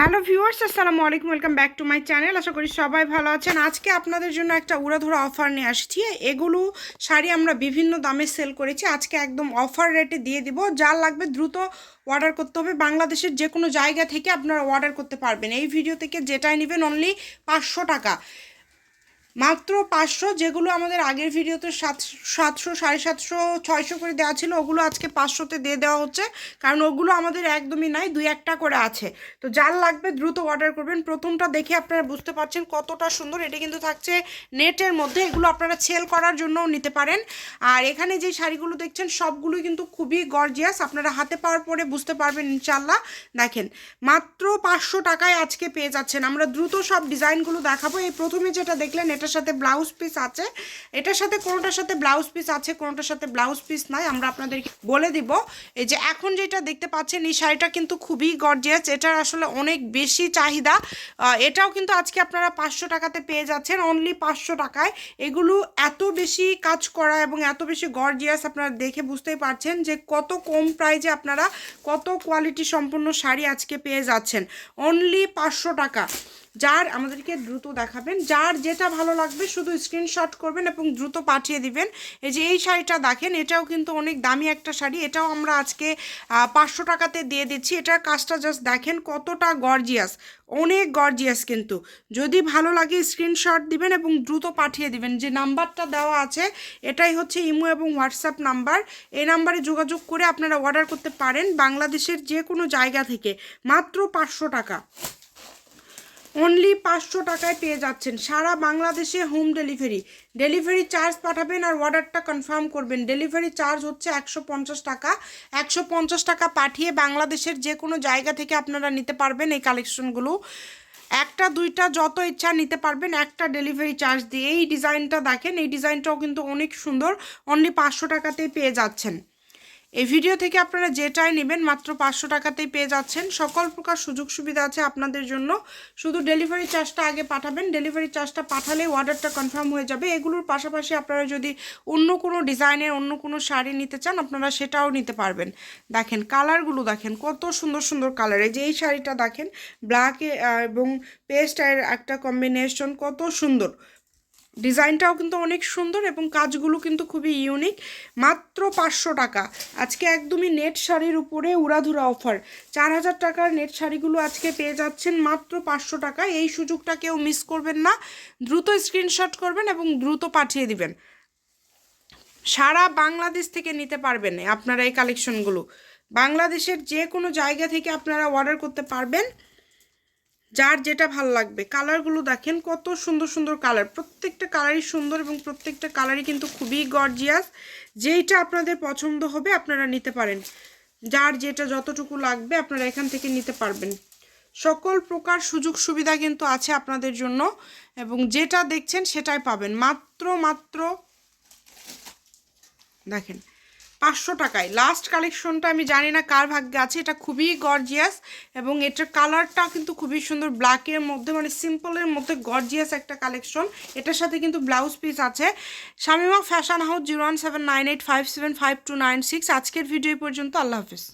Hello viewers, আসসালামু আলাইকুম, welcome back to my channel. আশা করি সবাই ভালো আছেন। আজকে আপনাদের জন্য একটা উড়াধরা অফার নিয়ে আসছি। এগুলো শাড়ি আমরা বিভিন্ন দামে সেল করেছি। আজকে একদম অফার রেটে দিয়ে দিব। যা লাগবে দ্রুত অর্ডার করতে হবে। বাংলাদেশের যে কোনো জায়গা থেকে আপনারা অর্ডার করতে পারবেন। এই ভিডিও থেকে যেটাই নেবেন অনলি পাঁচশো টাকা। মাত্র পাঁচশো, যেগুলো আমাদের আগের ভিডিওতে সাত সাতশো, সাড়ে সাতশো, ছয়শো করে দেওয়া ছিল, ওগুলো আজকে পাঁচশোতে দিয়ে দেওয়া হচ্ছে। কারণ ওগুলো আমাদের একদমই নাই, দুই একটা করে আছে। তো যার লাগবে দ্রুত অর্ডার করবেন। প্রথমটা দেখে আপনারা বুঝতে পারছেন কতটা সুন্দর। এটা কিন্তু থাকছে নেটের মধ্যে, এগুলো আপনারা সেল করার জন্যও নিতে পারেন। আর এখানে যে শাড়িগুলো দেখছেন, সবগুলোই কিন্তু খুবই গর্জিয়াস আপনারা হাতে পাওয়ার পরে বুঝতে পারবেন ইনশাল্লাহ দেখেন, মাত্র পাঁচশো টাকায় আজকে পেয়ে যাচ্ছেন। আমরা দ্রুত সব ডিজাইনগুলো দেখাবো। এই প্রথমে যেটা দেখলেন এটার সাথে ব্লাউজ পিস আছে। এটার সাথে কোনোটার সাথে ব্লাউজ পিস আছে, কোনোটার সাথে ব্লাউজ পিস নাই। আমরা আপনাদেরকে বলে দিব, এই যে এখন যেটা দেখতে পাচ্ছেন, এই শাড়িটা কিন্তু খুবই গর্জিয়াস এটার আসলে অনেক বেশি চাহিদা। এটাও কিন্তু আজকে আপনারা পাঁচশো টাকাতে পেয়ে যাচ্ছেন অনলি পাঁচশো টাকায়। এগুলো এত বেশি কাজ করা এবং এত বেশি গর্জিয়াস আপনারা দেখে বুঝতেই পারছেন যে কত কম প্রাইজে আপনারা কত কোয়ালিটি সম্পন্ন শাড়ি আজকে পেয়ে যাচ্ছেন। অনলি পাঁচশো টাকা। যার, আমাদেরকে দ্রুত দেখাবেন, যার যেটা ভালো লাগবে শুধু স্ক্রিনশট করবেন এবং দ্রুত পাঠিয়ে দিবেন। এই যে এই শাড়িটা দেখেন, এটাও কিন্তু অনেক দামি একটা শাড়ি, এটাও আমরা আজকে পাঁচশো টাকাতে দিয়ে দিচ্ছি। এটার কাজটা জাস্ট দেখেন কতটা গর্জিয়াস অনেক গর্জিয়াস কিন্তু। যদি ভালো লাগে স্ক্রিনশট দিবেন এবং দ্রুত পাঠিয়ে দিবেন। যে নাম্বারটা দেওয়া আছে, এটাই হচ্ছে ইমো এবং হোয়াটসঅ্যাপ নাম্বার। এই নাম্বারে যোগাযোগ করে আপনারা অর্ডার করতে পারেন বাংলাদেশের যে কোনো জায়গা থেকে, মাত্র পাঁচশো টাকা। অনলি পাঁচশো টাকায় পেয়ে যাচ্ছেন। সারা বাংলাদেশে হোম ডেলিভারি ডেলিভারি চার্জ পাঠাবেন আর অর্ডারটা কনফার্ম করবেন। ডেলিভারি চার্জ হচ্ছে একশো পঞ্চাশ টাকা। একশো পঞ্চাশ টাকা পাঠিয়ে বাংলাদেশের যে কোনো জায়গা থেকে আপনারা নিতে পারবেন এই কালেকশনগুলো একটা, দুইটা যত ইচ্ছা নিতে পারবেন একটা ডেলিভারি চার্জ দিয়ে। এই ডিজাইনটা দেখেন, এই ডিজাইনটাও কিন্তু অনেক সুন্দর। অনলি পাঁচশো টাকাতেই পেয়ে যাচ্ছেন। এই ভিডিও থেকে আপনারা যেটাই নেবেন, মাত্র পাঁচশো টাকাতেই পেয়ে যাচ্ছেন। সকল প্রকার সুযোগ সুবিধা আছে আপনাদের জন্য। শুধু ডেলিভারি চার্জটা আগে পাঠাবেন। ডেলিভারি চার্জটা পাঠালে অর্ডারটা কনফার্ম হয়ে যাবে। এগুলোর পাশাপাশি আপনারা যদি অন্য কোনো ডিজাইনের, অন্য কোনো শাড়ি নিতে চান, আপনারা সেটাও নিতে পারবেন। দেখেন কালারগুলো দেখেন, কত সুন্দর সুন্দর কালার। এই যে এই শাড়িটা দেখেন ব্ল্যাকে এবং পেস্ট এর একটা কম্বিনেশন কত সুন্দর। ডিজাইনটাও কিন্তু অনেক সুন্দর এবং কাজগুলো কিন্তু খুবই ইউনিক মাত্র পাঁচশো টাকা। আজকে একদমই নেট শাড়ির উপরে উড়াধুরা অফার চার হাজার টাকার নেট শাড়িগুলো আজকে পেয়ে যাচ্ছেন মাত্র পাঁচশো টাকা। এই সুযোগটা কেউ মিস করবেন না। দ্রুত স্ক্রিনশট করবেন এবং দ্রুত পাঠিয়ে দিবেন। সারা বাংলাদেশ থেকে নিতে পারবেন আপনারা এই কালেকশনগুলো বাংলাদেশের যে কোনো জায়গা থেকে আপনারা অর্ডার করতে পারবেন। যার যেটা ভালো লাগবে। কালারগুলো দেখেন, কত সুন্দর সুন্দর কালার প্রত্যেকটা কালারই সুন্দর এবং প্রত্যেকটা কালারই কিন্তু খুবই গর্জিয়াস যেইটা আপনাদের পছন্দ হবে আপনারা নিতে পারেন। যার যেটা যতটুকু লাগবে আপনারা এখান থেকে নিতে পারবেন। সকল প্রকার সুযোগ সুবিধা কিন্তু আছে আপনাদের জন্য এবং যেটা দেখছেন সেটাই পাবেন। মাত্র মাত্র, দেখেন পাঁচশো টাকায়। লাস্ট কালেকশনটা আমি জানি না কার ভাগ্যে আছে, এটা খুবই গর্জিয়াস এবং এটার কালারটা কিন্তু খুবই সুন্দর। ব্ল্যাকের মধ্যে মানে সিম্পলের মধ্যে গর্জিয়াস একটা কালেকশন এটার সাথে কিন্তু ব্লাউজ পিস আছে। Shamima fashion house zero one seven nine eight five seven five two nine six আজকের ভিডিও পর্যন্ত, আল্লাহ হাফিজ।